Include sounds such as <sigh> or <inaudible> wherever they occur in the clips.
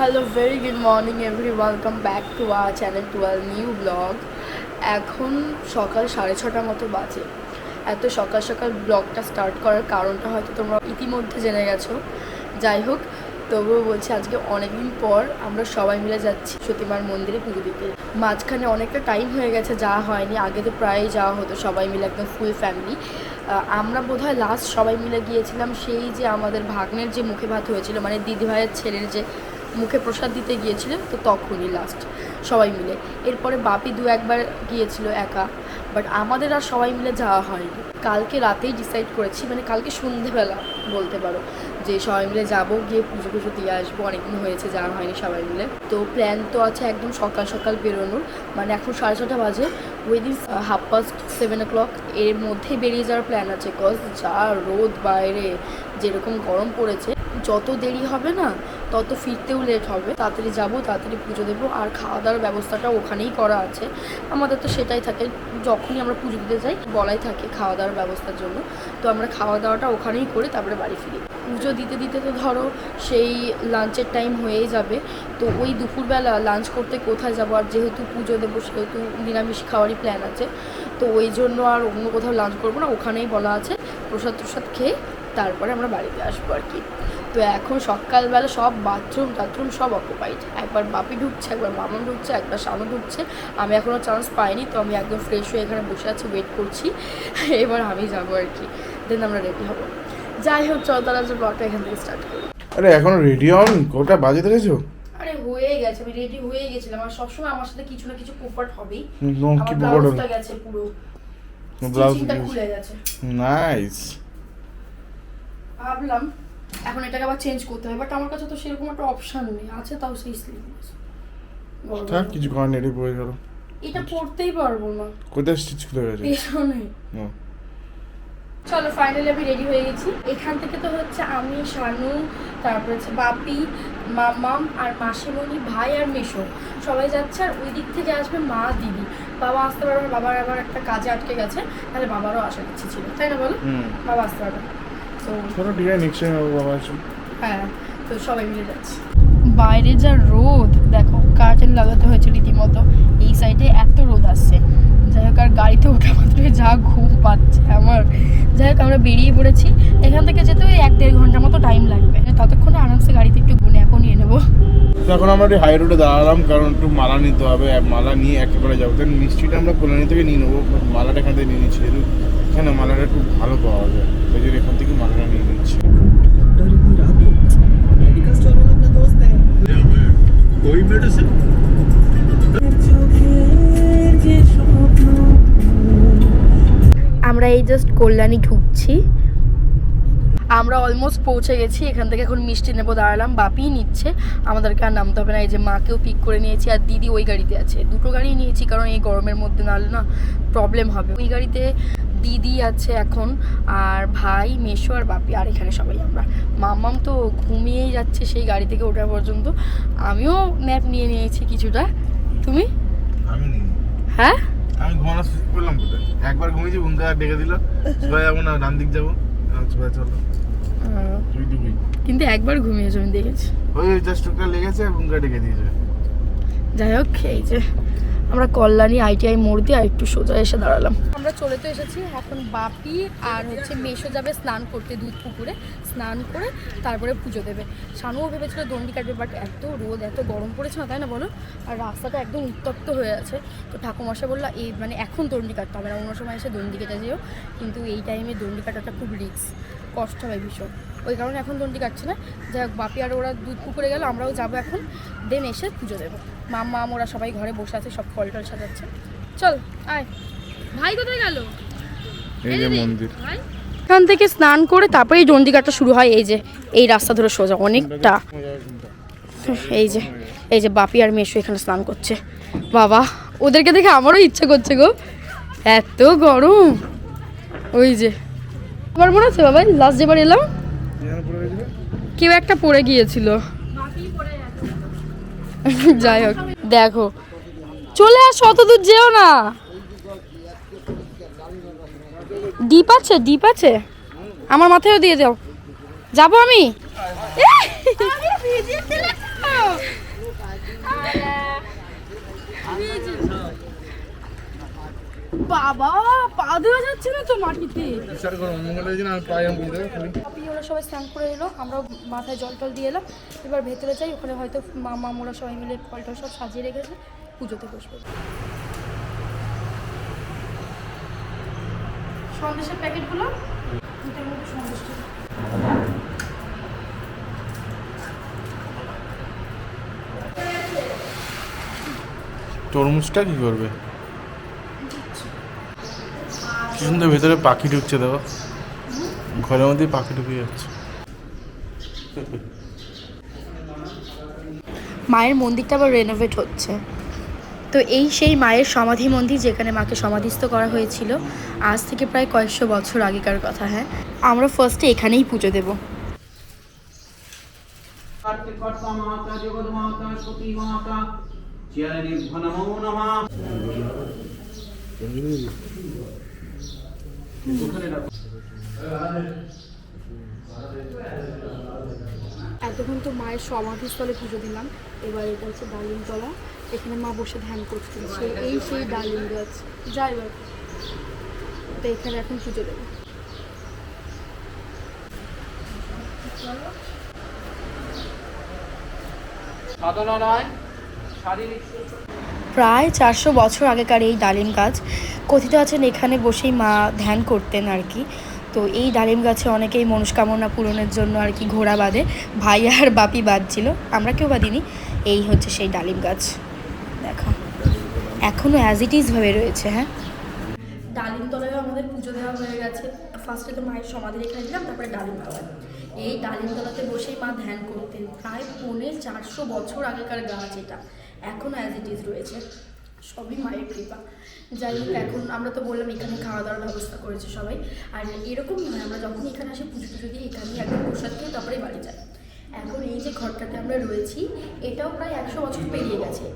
Hello very good morning every welcome back to our channel to new blog এখন সকাল সাড়ে ছটার মতো বাজে। এত সকাল সকাল ব্লগটা স্টার্ট করার কারণটা হয়তো তোমরা ইতিমধ্যে জেনে গেছো। যাই হোক, তবুও বলছি আজকে অনেকদিন পর আমরা সবাই মিলে যাচ্ছি সতীমার মন্দিরে পুজো দিতে। মাঝখানে অনেকটা টাইম হয়ে গেছে যাওয়া হয়নি। আগে তো প্রায়ই যাওয়া হতো সবাই মিলে একদম ফুল ফ্যামিলি আমরা বোধহয় লাস্ট সবাই মিলে গিয়েছিলাম সেই যে আমাদের ভাগ্নের যে মুখে ভাত হয়েছিল মানে দিদিভাইয়ের ছেলের যে মুখে প্রসাদ দিতে গিয়েছিলেন, তো তখনই লাস্ট সবাই মিলে। এরপরে বাপি দু একবার গিয়েছিল একা বাট আমাদের আর সবাই মিলে যাওয়া হয়নি। কালকে রাতেই ডিসাইড করেছি মানে কালকে সন্ধেবেলা বলতে পারো, যে সবাই মিলে যাব, গিয়ে পুজো পুজো দিয়ে আসব, অনেকদিন হয়েছে যাওয়া হয়নি সবাই মিলে। তো প্ল্যান তো আছে একদম সকাল সকাল বেরোনোর মানে এখন সাড়ে ছটা বাজে within half past seven o'clock এর মধ্যেই বেরিয়ে যাওয়ার প্ল্যান আছে কজ যা রোদ বাইরে, যেরকম গরম পড়েছে যত দেরি হবে না, তত ফিরতেও লেট হবে। তাড়াতাড়ি যাব, তাড়াতাড়ি পুজো দেবো, আর খাওয়া দাওয়ার ব্যবস্থাটা ওখানেই করা আছে। আমাদের তো সেটাই থাকে, যখনই আমরা পুজো দিতে যাই, বলাই থাকে খাওয়া দাওয়ার ব্যবস্থার জন্য। তো আমরা খাওয়া দাওয়াটা ওখানেই করে তারপরে বাড়ি ফিরি। পুজো দিতে দিতে তো ধরো সেই লাঞ্চের টাইম হয়েই যাবে। তো ওই দুপুরবেলা লাঞ্চ করতে কোথায় যাব? আর যেহেতু পুজো দেবো, সেহেতু নিরামিষ খাওয়ারই প্ল্যান আছে। তো ওই জন্য আর অন্য কোথাও লাঞ্চ করব না, ওখানেই বলা আছে। প্রসাদ প্রসাদ খেয়ে তারপরে আমরা বাড়িতে আসব আর কি। তো এখন সকালবেলা সব বাথরুম টাথরুম সব অকুপাইড একবার বাপি ঢুকছে একবার মামা ঢুকছে একবার শানু ঢুকছে। আমি এখনও চান্স পাইনি তো আমি একদম ফ্রেশ হয়ে এখানে বসে আছি ওয়েট করছি। <laughs> এবার আমি যাব আর কি। দেন আমরা রেডি হব। যাই হোক চল তারা যে ব্লগটা এখান থেকে স্টার্ট করি। আরে এখনও রেডি হওনি কোটা বাজে দেখেছ? আরে হয়ে গেছে আমি রেডি হয়ে গেছিলাম। আর সবসময় আমার সাথে কিছু না কিছু পোপাট হবেই। আমার কি ব্লাউজটা গেছে পুরো। ব্লাউজ স্টিচিংটা খুলে গেছে। নাইস ভাবলাম এখন এটাকে আবার চেঞ্জ করতে হবে বাট আমার কাছে তো সেরকম একটা অপশন নেই। আছে তাও সেই স্লিভলেস থাক কিছু করার নেই পড়ে গেল। এটা পড়তেই পারব না। কোথায় স্টিচ খুলে গেছে? পেছনে। চলো ফাইনালি আমি রেডি হয়ে গেছি। এখান থেকে তো হচ্ছে আমি শানু তারপর হচ্ছে বাপি মামাম আর মাসিমণি ভাই আর মেশো। সবাই যাচ্ছে আর ওই দিক থেকে আসবে মা দিদি। বাবা আসতে পারবে বাবার আবার একটা কাজে আটকে গেছে তাহলে বাবারও আসার ইচ্ছে ছিল। তাই না বলো? হুম। বাবা আসতে পারবে চলো ঠিক আছে নেক্সট টাইম বাবা আসবে হ্যাঁ তো সবাই মিলে যাচ্ছি। বাইরে যা রোদ দেখো কার্টেন লাগাতে হয়েছে রীতিমতো। এই সাইডে এত রোদ আসছে। যাই হোক আর গাড়িতে ওঠা মাত্র যা ঘুম পাচ্ছে আমার। যাই হোক আমরা বেরিয়ে পড়েছি। এখান থেকে যেতে ওই এক দেড় ঘণ্টার মতো টাইম লাগবে। ততক্ষণে আরামসে গাড়িতে একটু গুনে এখন নিয়ে নেব। তো এখন আমরা একটু হাই রোডে দাঁড়ালাম কারণ একটু মালা নিতে হবে আর মালা নিয়ে একেবারে যাবো দেন মিষ্টিটা আমরা কল্যাণী থেকে নিয়ে নেবো but মালাটা এখান থেকে নিয়ে নিচ্ছি যেহেতু এখানে মালাটা একটু ভালো পাওয়া যায় ওই জন্য এখান থেকে মালাটা নিয়ে নিচ্ছি मेडिकल स्टोर वाला अपना दोस्त है कोई मेडिसिन আমরা এই জাস্ট কল্যাণী ঢুকছি আমরা অলমোস্ট পৌঁছে গেছি এখান থেকে এখন মিষ্টি নেব দাঁড়ালাম বাপিই নিচ্ছে আমাদেরকে আর নামতে হবে না এই যে মাকেও পিক করে নিয়েছি আর দিদি ওই গাড়িতে আছে। দুটো গাড়ি নিয়েছি কারণ এই গরমের মধ্যে নাহলে না প্রবলেম হবে। ওই গাড়িতে দিদি আছে এখন আর ভাই মেশো আর বাপি আর এখানে সবাই আমরা। মামাম তো ঘুমিয়েই যাচ্ছে সেই গাড়ি থেকে ওঠা পর্যন্ত। আমিও ন্যাপ নিয়ে নিয়েছি কিছুটা। তুমি? হ্যাঁ? আমি ঘুমানো করলাম একবার ঘুমিয়েছি বুঙ্কা ডেকে দিল সোজা যাব না ডান দিক যাব। কিন্তু একবার ঘুমিয়েছে আমি দেখেছি। ওই জাস্ট লেগেছে এবং ডেকে দিয়েছে। যাই হোক এই যে। আমরা কল্যাণী, আইটিআই মোড় দিয়ে একটু সোজা এসে দাঁড়ালাম। আমরা চলে তো এসেছি এখন বাপি আর হচ্ছে মেশো যাবে স্নান করতে দুধ পুকুরে। স্নান করে তারপরে পুজো দেবে। শানুও ভেবেছিল দণ্ডি কাটবে বাট এত রোদ, এত গরম পড়েছে না তাই না বলো? আর রাস্তাটা একদম উত্তপ্ত হয়ে আছে। তো ঠাকুমশা বলল, এই মানে এখন দণ্ডি কাটতে হবে না, অন্য সময় এসে দণ্ডি কেটে যেও। কিন্তু এই টাইমে দণ্ডি কাটাটা খুব রিস্ক কষ্ট হয় ভীষণ। ওই কারণে এখন দণ্ডি কাটছে না। যাই হোক বাপি আর ওরা দুধ পুকুরে গেল আমরাও যাব এখন। দেন এসে পুজো দেবো। মাম মাম ওরা সবাই ঘরে বসে আছে সব ফল টল সাজাচ্ছে। চল আয়। ভাই কোথায় গেল? এই যে মন্দির। ভাই। এখান থেকে স্নান করে তারপরে এই দণ্ডিকাটা শুরু হয়। এই যে এই রাস্তা ধরে সোজা অনেকটা। এই যে এই যে বাপি আর মেশো এখানে স্নান করছে। বাবা ওদেরকে দেখে আমারও ইচ্ছে করছে গো। এত গরম। ওই যে আমার মনে আছে বাবা? লাস্ট যেবার এলাম কেউ একটা পড়ে গিয়েছিল। যাই হোক, দেখো। চলে আস, অত দূর যেও না। ডিপ আছে ডিপ আছে। আমার মাথায়ও দিয়ে যাও যাব আমি? বাবা পা দেওয়া যাচ্ছে না তো মাটিতে? বিচার করো অমঙ্গল হয়েছে আমি আমি বুঝতে ওরা সবাই স্নান করে এলো আমরা মাথায় জল টল দিয়ে এলাম। এবার ভেতরে যাই ওখানে হয়তো মামা মোরা সবাই মিলে ফল টল সব সাজিয়ে রেখেছে পুজোতে বসবো। সন্দেশের প্যাকেটগুলো? দুটোর মধ্যে সন্দেশ দিন। তরমুজটা কি করবে? কি সুন্দর ভেতরে পাখি ঢুকছে দেখো। ঘরের মধ্যেই পাখি ঢুকে যাচ্ছে। মায়ের মন্দিরটা আবার রেনোভেট হচ্ছে। তো এই সেই মায়ের সমাধি মন্দির যেখানে মাকে সমাধিস্থ করা হয়েছিল আজ থেকে প্রায় কয়েকশো বছর আগেকার কথা হ্যাঁ? আমরা ফার্স্টে এখানেই পুজো দেব। মাতা এতক্ষণ তো মায়ের সমাধিস্থলে পুজো দিলাম। এবার এটা হচ্ছে ডালিমতলা। এখানে মা বসে ধ্যান করছে। এই সেই ডালিম গাছ। যাই হোক, তো এখানে এখন পুজো দেবো। সাধনা নয়, শারীরিক প্রায় চারশো বছর আগেকার এই ডালিম গাছ কথিত আছেন এখানে বসেই মা ধ্যান করতেন আর কি। তো এই ডালিম গাছে অনেকেই মনস্কামনা পূরণের জন্য আর কি ঘোড়া বাঁধে, ভাই আর বাপি বাঁধছিল, আমরা কেউ বাঁধিনি, এই হচ্ছে সেই ডালিম গাছ। দেখো এখনও অ্যাজ ইট ইজ ভাবে রয়েছে হ্যাঁ? ডালিম তলায় আমাদের পুজো দেওয়া হয়ে গেছে। ফার্স্টে তো মায়ের সমাধি রেখে দিলাম, তারপরে ডালিম তলা এই ডালিম তলাতে বসেই মা ধ্যান করতেন। প্রায় পৌনে চারশো বছর আগেকার গাছ এটা। এখনও অ্যাজ ইট ইজ রয়েছে। সবই মায়ের কৃপা। যাই হোক এখন আমরা তো বললাম এখানে খাওয়া দাওয়ার ব্যবস্থা করেছে সবাই। আর এরকমই হয় আমরা যখন এখানে আসি পুজো টুজো দিয়ে এখানেই একদম প্রসাদ খেয়ে তারপরে বাড়ি যাই। এখন এই যে ঘরটাতে আমরা রয়েছি এটাও প্রায় একশো বছর পেরিয়ে গেছে।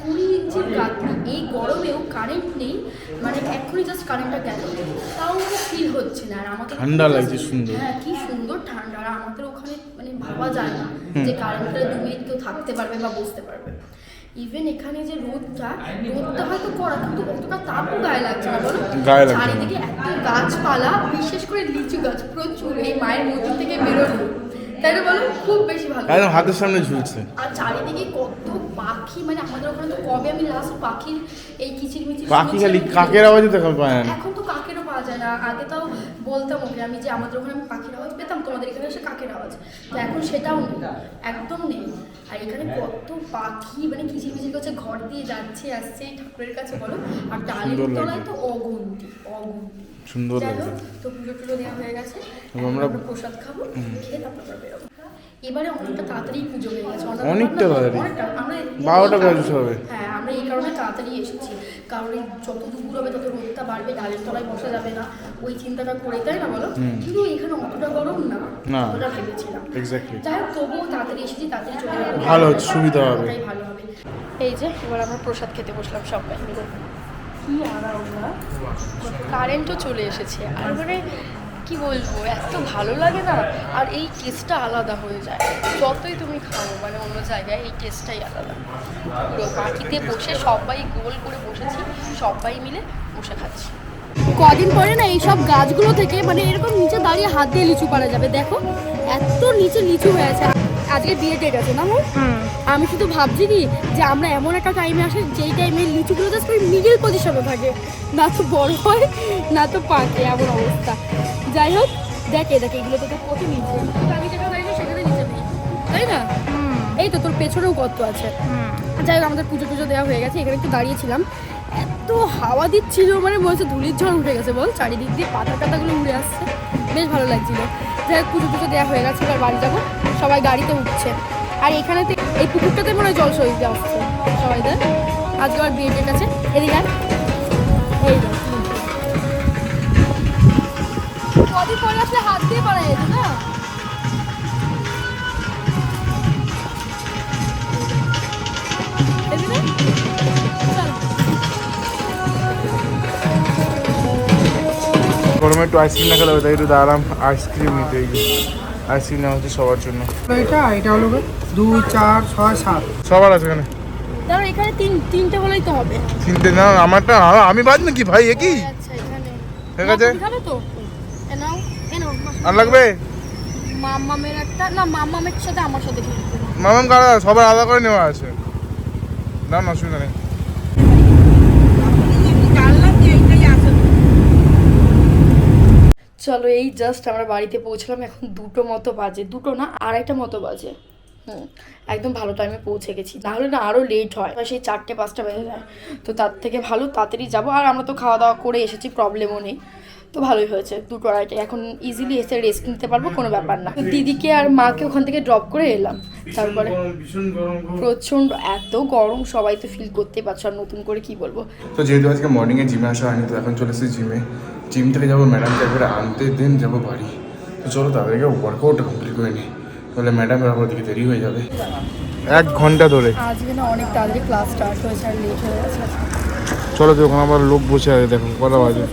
কুড়ি ইঞ্চির গাঁথনি এই গরমেও কারেন্ট নেই মানে এখনই জাস্ট কারেন্টটা গেল। তাও ফিল হচ্ছে না। আর আমাদের ঠান্ডা লাগছে সুন্দর। হ্যাঁ কি সুন্দর ঠান্ডা। আর আমাদের ওখানে মানে ভাবা যায় না যে কারেন্টটা দু মিনিট কেউ থাকতে পারবে বা বসতে পারবে। ইভেন এখানে যে রোদটা রোদটা হয়তো করা কিন্তু অতটা তাপও গায়ে লাগছে না বলো? গায়ে লাগছে চারিদিকে এত গাছপালা বিশেষ করে লিচু গাছ প্রচুর এই মায়ের মন্দির থেকে বেরোলো তাই না বলো খুব বেশি ভালো। একদম হাতের সামনে ঝুলছে। আর চারিদিকে কত পাখি মানে আমাদের ওখানে তো কবে আমি লাস্ট পাখির এই কিচির মিচির পাখি খালি কাকের আওয়াজে দেখা পায় না। এখন তো কাকেরও পাওয়া যায় না। আগে তাও বলতাম ওকে আমি যে আমাদের ওখানে আমি পাখির আওয়াজ পেতাম তোমাদের এখানে এসে কাকের আওয়াজ? তো এখন সেটাও নেই একদম নেই। আর এখানে কত পাখি মানে কিচির মিচির করছে ঘর দিয়ে যাচ্ছে আসছে ঠাকুরের কাছে বলো। আর ডালের তলায় তো অগুন্তি অগুন্তি। সুন্দর তো পুজো টুজো দেওয়া হয়ে গেছে। আমরা প্রসাদ খাব খেয়ে তারপর বেরোবো। এবারে অনেকটা তাড়াতাড়ি পুজো হয়ে গেছে। অনেকটা- তাড়াতাড়ি। বারোটা কারণে- সবে। হ্যাঁ আমরা এই কারণে তাড়াতাড়ি এসেছি। কারণ এই যত দুপুর হবে তত রোদটা বাড়বে ডালের তলায় বসা যাবে না। ওই চিন্তাটা করে তাই না বলো? কিন্তু এখানে অতটা গরম না না। ওটা ভেবেছিলাম। এক্স্যাক্টলি যাই হোক তবুও তাড়াতাড়ি এসেছি তাড়াতাড়ি চলে যাব। ভালো হচ্ছে, সুবিধা হবে। ভালো হবে। এই যে এবার আমরা প্রসাদ খেতে বসলাম সবাই মিলে। কি কারেন্টও চলে এসেছে। আর মানে কি বলব এত ভালো লাগে না? আর এই টেস্টটা আলাদা হয়ে যায়। যতই তুমি খাও মানে অন্য জায়গায় এই টেস্টটাই আলাদা। পুরো মাটিতে বসে সবাই গোল করে বসেছি সবাই মিলে বসে খাচ্ছি। কদিন পরে না এইসব গাছগুলো থেকে মানে এরকম নিচে দাঁড়িয়ে হাত দিয়ে লিচু পাড়া যাবে দেখো। এত নিচে লিচু হয়ে আছে। আজকে বিয়ে ডেট আছে না আমি শুধু ভাবছি কি যে আমরা এমন একটা টাইমে আসি যেই টাইমে লিচুগুলো জাস্ট মিডিল পজিশনে থাকে। না তো বড় হয় না তো পাকে এমন অবস্থা। যাই হোক দেখে দেখে এগুলো তো কত নিচে কিন্তু আমি যেখানে দাঁড়িয়েছি সেখানে নিচে নেই। তাই না? এই তো তোর পেছনেও গর্ত আছে। যাই হোক আমাদের পুজো টুজো দেওয়া হয়ে গেছে এখানে একটু দাঁড়িয়েছিলাম। এত হাওয়া দিচ্ছিল মানে মনে হচ্ছে ধুলির ঝড় উঠে গেছে বল। চারিদিক দিয়ে পাতা টাতাগুলো উড়ে আসছে। বেশ ভালো লাগছিল। যাই হোক পুজো টুজো দেওয়া হয়ে গেছে এবার বাড়ি যাব। সবাই গাড়িতে উঠছে। আর এখানে এই পুকুরটাতে মনে হয় জল সহিতে আসছে। সবাইদের আজকে আবার বিয়ে ডেট আছে এদিকে। এই আসলে হাত দিয়ে যেত না? গরমে একটু আইসক্রিম না খেলে তাই একটু দাঁড়ালাম আইসক্রিম নিতে আইসক্রিম নেওয়া হচ্ছে সবার জন্য। এটা এটা হলো দুই চার ছয় সাত। সবার আছে এখানে? ধরো এখানে তিন তিনটে হলেই তো হবে। তিনটে না আমারটা আমি বাদ নাকি ভাই এ কি? আচ্ছা ঠিক আছে। তো। আর লাগবে? মাম্মামের একটা না মাম্মামের সাথে আমার সাথে। মামাম কারা? সবার আলাদা করে নেওয়া আছে। না না অসুবিধা নেই। চলো এই জাস্ট আমরা বাড়িতে পৌঁছলাম। এখন দুটো মতো বাজে। দুটো না আড়াইটা মতো বাজে। হুম একদম ভালো টাইমে পৌঁছে গেছি। নাহলে না আরও লেট হয়। সেই চারটে পাঁচটা বেজে যায়। তো তার থেকে ভালো তাড়াতাড়ি যাব। আর আমরা তো খাওয়া দাওয়া করে এসেছি প্রবলেমও নেই। তো ভালোই হয়েছে দুটো আড়াইটা এখন ইজিলি এসে রেস্ট নিতে পারব কোনো ব্যাপার না। দিদিকে আর মাকে ওখান থেকে ড্রপ করে এলাম। তারপরে প্রচণ্ড এত গরম সবাই তো ফিল করতে পারছ আর নতুন করে কি বলব। তো যেহেতু আজকে মর্নিংয়ে জিমে আসা হয়নি তো এখন চলে এসেছি জিমে জিম থেকে যাব ম্যাডামকে একবারে আনতে দেন যাব বাড়ি। তো চলো তাদেরকে ওয়ার্কআউট কমপ্লিট করে নিই। তাহলে ম্যাডামের আবার দিকে দেরি হয়ে যাবে। এক ঘণ্টা ধরে। আজকে না অনেক তাড়াতাড়ি ক্লাস স্টার্ট হয়েছে আর লেট হয়ে গেছে। চলো তো ওখানে আবার লোক বসে আছে দেখো কটা বাজে।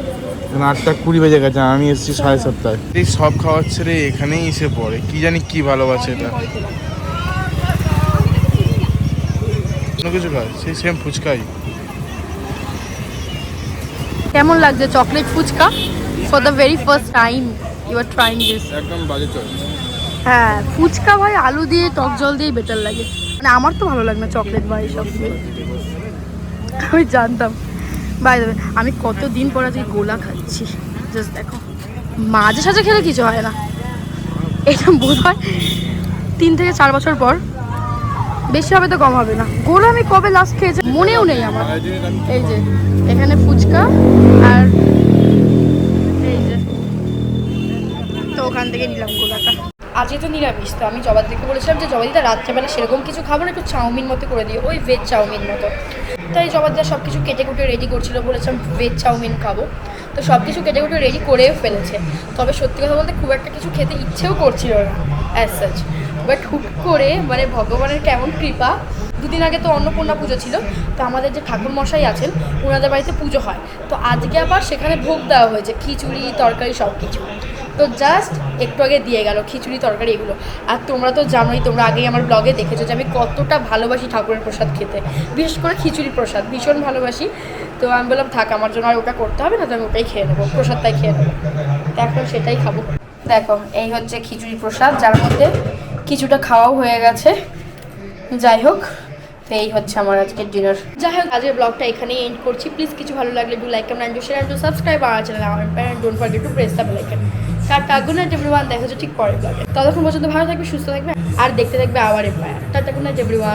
এখন আটটা কুড়ি বেজে গেছে আর আমি এসেছি সাড়ে সাতটায়। এই সব খাওয়ার ছেড়ে এখানেই এসে পড়ে। কি জানি কি ভালোবাসে এটা। কোনো কিছু খায়? সেই সেম ফুচকাই। কেমন লাগছে? Chocolate fuchka? For the very first time you are trying this একদম বাজে হ্যাঁ ফুচকা ভাই আলু দিয়ে টক জল দিয়ে বেটার লাগে। মানে আমার তো ভালো লাগে না চকলেট বা এইসব দিয়ে। আমি জানতাম। বাই আমি কতদিন পর আজকে গোলা খাচ্ছি? জাস্ট দেখো। মাঝে সাঝে খেলে কিছু হয় না। এটা বোধ হয় তিন থেকে চার বছর পর। বেশি হবে তো কম হবে না। গোলা আমি কবে লাস্ট খেয়েছি মনেও নেই আমার। এই যে, এখানে ফুচকা আর এই যে। তো ওখান থেকে নিলাম গোলাটা। আজকে তো নিরামিষ, তো আমি জবাদিকে বলেছিলাম যে জবাদিদা রাত্রেবেলা সেরকম কিছু খাব না, একটু চাউমিন মতো করে দিও। ওই ভেজ চাউমিন মতো। তাই জবাদিদা সব কিছু কেটে কুটে রেডি করছিল বলেছিলাম ভেজ চাউমিন খাব। তো সব কিছু কেটে কুটে রেডি করেও ফেলেছে। তবে সত্যি কথা বলতে খুব একটা কিছু খেতে ইচ্ছেও করছিল না অ্যাজ সাচ বাট হুট করে মানে ভগবানের কেমন কৃপা, দুদিন আগে তো অন্নপূর্ণা পুজো ছিল, তো আমাদের যে ঠাকুর মশাই আছেন ওনাদের বাড়িতে পুজো হয়। তো আজকে আবার সেখানে ভোগ দেওয়া হয়েছে, খিচুড়ি, তরকারি সব কিছু তো জাস্ট একটু আগে দিয়ে গেল খিচুড়ি, তরকারি এগুলো। আর তোমরা তো জানোই, তোমরা আগেই আমার ব্লগে দেখেছ যে আমি কতটা ভালোবাসি ঠাকুরের প্রসাদ খেতে। বিশেষ করে খিচুড়ি প্রসাদ, ভীষণ ভালোবাসি। তো আমি বললাম, থাক, আমার জন্য আর ওটা করতে হবে না, তো আমি ওটাই খেয়ে নেব, প্রসাদটাই খেয়ে নেব। এখন সেটাই খাব। দেখো, এই হচ্ছে খিচুড়ি প্রসাদ, যার মধ্যে কিছুটা খাওয়াও হয়ে গেছে। যাই হোক, তো এই হচ্ছে আমার আজকের ডিনার যাই হোক, আজকের ব্লগটা এখানেই এন্ড করছি। প্লিজ কিছু ভালো লাগলে ডু লাইক কমেন্ট সাবস্ক্রাইব আমার চ্যানেল আমার don't forget to press the bell icon tata good night everyone দেখা যাচ্ছে ঠিক পরের ব্লগে। ততক্ষণ পর্যন্ত ভালো থাকবে, সুস্থ থাকবে আর দেখতে থাকবে আবার এম্পায়ার টাটা গুড নাইট এভরিওয়ান